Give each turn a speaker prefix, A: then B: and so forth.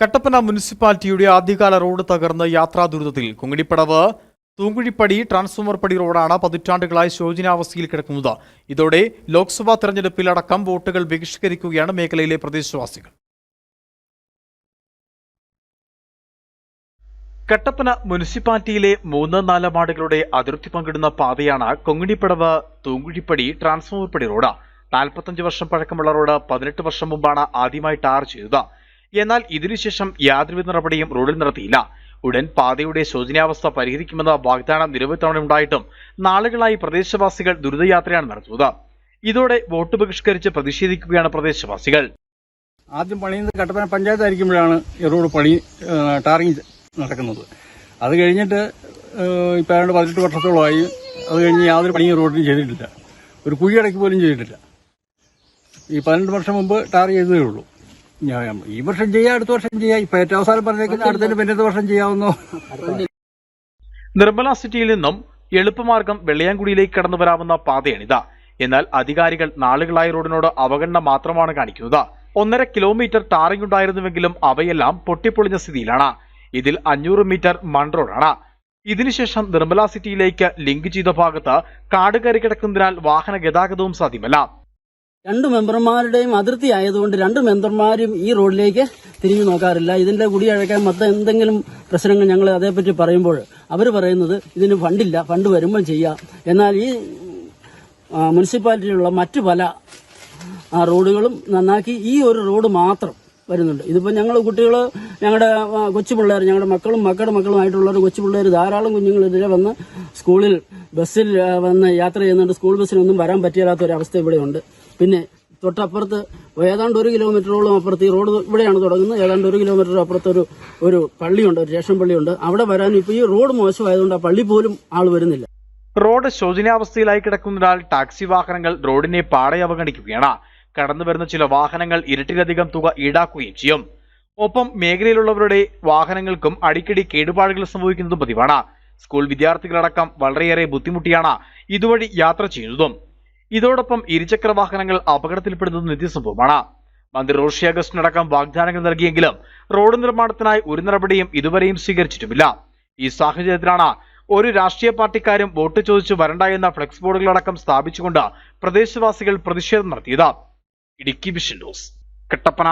A: കട്ടപ്പന മുനിസിപ്പാലിറ്റിയുടെ ആദ്യകാല റോഡ് തകർന്ന് യാത്രാ ദുരിതത്തിൽ കുങ്ങിടിപ്പടവ് തൂങ്കുഴിപ്പടി ട്രാൻസ്ഫോമർ പടി റോഡാണ് പതിറ്റാണ്ടുകളായി ശോചനാവസ്ഥയിൽ കിടക്കുന്നത്. ഇതോടെ ലോക്സഭാ തെരഞ്ഞെടുപ്പിലടക്കം വോട്ടുകൾ ബഹിഷ്കരിക്കുകയാണ് മേഖലയിലെ പ്രദേശവാസികൾ. കട്ടപ്പന മുനിസിപ്പാലിറ്റിയിലെ മൂന്ന് നാല് വാർഡുകളുടെ അതിർത്തി പങ്കിടുന്ന പാതയാണ് കൊങ്ങിണിപ്പടവ് തൂങ്കുഴിപ്പടി ട്രാൻസ്ഫോമർ പടി റോഡ്. നാൽപ്പത്തഞ്ച് വർഷം പഴക്കമുള്ള റോഡ് പതിനെട്ട് വർഷം മുമ്പാണ് ആദ്യമായി ടാർ ചെയ്തത്. എന്നാൽ ഇതിനുശേഷം യാതൊരുവിധ നടപടിയും റോഡിൽ നടത്തിയില്ല. ഉടൻ പാതയുടെ ശോചനീയാവസ്ഥ പരിഹരിക്കുമെന്ന വാഗ്ദാനം നിരവധി തവണ ഉണ്ടായിട്ടും നാളുകളായി പ്രദേശവാസികൾ ദുരിതയാത്രയാണ് നടത്തുന്നത്. ഇതോടെ വോട്ട് ബഹിഷ്കരിച്ച് പ്രതിഷേധിക്കുകയാണ് പ്രദേശവാസികൾ.
B: ആദ്യം പണിയുന്നത് കട്ടപ്പന പഞ്ചായത്തായിരിക്കുമ്പോഴാണ് ഈ റോഡ് പണി ടാറിങ് നടക്കുന്നത്. അത് കഴിഞ്ഞിട്ട് ഇപ്പം ഏതാണ്ട് പതിനെട്ട് വർഷത്തോളമായി അത് കഴിഞ്ഞ് യാതൊരു പണിയും റോഡിന് ചെയ്തിട്ടില്ല. ഒരു കുഴിയടക്ക് പോലും ചെയ്തിട്ടില്ല. ഈ പതിനെട്ട് വർഷം മുമ്പ് ടാർ ചെയ്തതേ ഉള്ളൂ. ഞാൻ ഈ വർഷം ചെയ്യാം അടുത്ത വർഷം ചെയ്യാം. ഇപ്പൊ ഏറ്റവും അവസാനം പറഞ്ഞേക്കുന്ന അടുത്തതിന് പിന്നത്തെ വർഷം ചെയ്യാവുന്നു?
A: നിർമ്മല സിറ്റിയിൽ നിന്നും എളുപ്പമാർഗം വെള്ളയാങ്കുടിയിലേക്ക് കടന്നു വരാവുന്ന പാതയാണിത്. എന്നാൽ അധികാരികൾ നാളുകളായി റോഡിനോട് അവഗണന മാത്രമാണ് കാണിക്കുന്നത്. ഒന്നര കിലോമീറ്റർ ടാറിംഗ് ഉണ്ടായിരുന്നുവെങ്കിലും അവയെല്ലാം പൊട്ടിപ്പൊളിഞ്ഞ സ്ഥിതിയിലാണ്. ഇതിൽ അഞ്ഞൂറ് മീറ്റർ മൺ റോഡാണ്. ഇതിനുശേഷം നിർമ്മല സിറ്റിയിലേക്ക് ലിങ്ക് ചെയ്ത ഭാഗത്ത് കാട് കയറി കിടക്കുന്നതിനാൽ വാഹന ഗതാഗതവും സാധ്യമല്ല.
C: രണ്ട് മെമ്പർമാരുടെയും അതിർത്തി ആയതുകൊണ്ട് രണ്ട് മെമ്പർമാരും ഈ റോഡിലേക്ക് തിരിഞ്ഞു നോക്കാറില്ല. ഇതിന്റെ കുടിയഴക്കാൻ മൊത്തം എന്തെങ്കിലും പ്രശ്നങ്ങൾ ഞങ്ങൾ അതേപ്പറ്റി പറയുമ്പോൾ അവർ പറയുന്നത് ഇതിന് ഫണ്ടില്ല ഫണ്ട് വരുമ്പോൾ ചെയ്യാം. എന്നാൽ ഈ മുനിസിപ്പാലിറ്റിയിലുള്ള മറ്റു പല റോഡുകളും നന്നാക്കി ഈ ഒരു റോഡ് മാത്രം വരുന്നുണ്ട്. ഇതിപ്പോൾ ഞങ്ങൾ കുട്ടികൾ ഞങ്ങളുടെ കൊച്ചു പിള്ളേർ ഞങ്ങളുടെ മക്കളും മക്കളുടെ മക്കളുമായിട്ടുള്ള കൊച്ചു പിള്ളേർ ധാരാളം കുഞ്ഞുങ്ങൾ ഇതിലെ വന്ന് സ്കൂളിൽ ബസ്സിൽ വന്ന് യാത്ര ചെയ്യുന്നുണ്ട്. സ്കൂൾ ബസ്സിനൊന്നും വരാൻ പറ്റില്ലാത്ത ഒരു അവസ്ഥ ഇവിടെയുണ്ട്. പിന്നെ തൊട്ടപ്പുറത്ത് ഏതാണ്ട് ഒരു കിലോമീറ്ററോളം അപ്പുറത്ത് ഈ റോഡ് ഇവിടെയാണ് തുടങ്ങുന്നത്. ഏതാണ്ട് ഒരു കിലോമീറ്റർ അപ്പുറത്ത് ഒരു ഒരു പള്ളിയുണ്ട് ഒരു രേഷൻ പള്ളിയുണ്ട്. അവിടെ വരാൻ ഇപ്പോൾ ഈ റോഡ് മോശമായതുകൊണ്ട് ആ പള്ളി പോലും ആൾ വരുന്നില്ല.
A: റോഡ് ശോചനീയാവസ്ഥയിലായി കിടക്കുന്നതിനാൽ ടാക്സി വാഹനങ്ങൾ റോഡിനെ പാടെ അവഗണിക്കുകയാണ്. കടന്നു വരുന്ന ചില വാഹനങ്ങൾ ഇരട്ടിലധികം തുക ഈടാക്കുകയും ചെയ്യും. ഒപ്പം മേഖലയിലുള്ളവരുടെ വാഹനങ്ങൾക്കും അടിക്കടി കേടുപാടുകൾ സംഭവിക്കുന്നതും പതിവാണ്. സ്കൂൾ വിദ്യാർത്ഥികളടക്കം വളരെയേറെ ബുദ്ധിമുട്ടിയാണ് ഇതുവഴി യാത്ര ചെയ്യുന്നതും. ഇതോടൊപ്പം ഇരുചക്ര വാഹനങ്ങൾ അപകടത്തിൽപ്പെടുന്നത് നിത്യസംഭവമാണ്. മന്ത്രി റോഷി അഗസ്റ്റിനടക്കം വാഗ്ദാനങ്ങൾ നൽകിയെങ്കിലും റോഡ് നിർമ്മാണത്തിനായി ഒരു നടപടിയും ഇതുവരെയും സ്വീകരിച്ചിട്ടുമില്ല. ഈ സാഹചര്യത്തിലാണ് ഒരു രാഷ്ട്രീയ പാർട്ടിക്കാരും വോട്ട് ചോദിച്ചു വരണ്ട എന്ന ഫ്ലെക്സ് ബോർഡുകളടക്കം സ്ഥാപിച്ചുകൊണ്ട് പ്രദേശവാസികൾ പ്രതിഷേധം നടത്തിയത്. Idukki vision news Kattappana.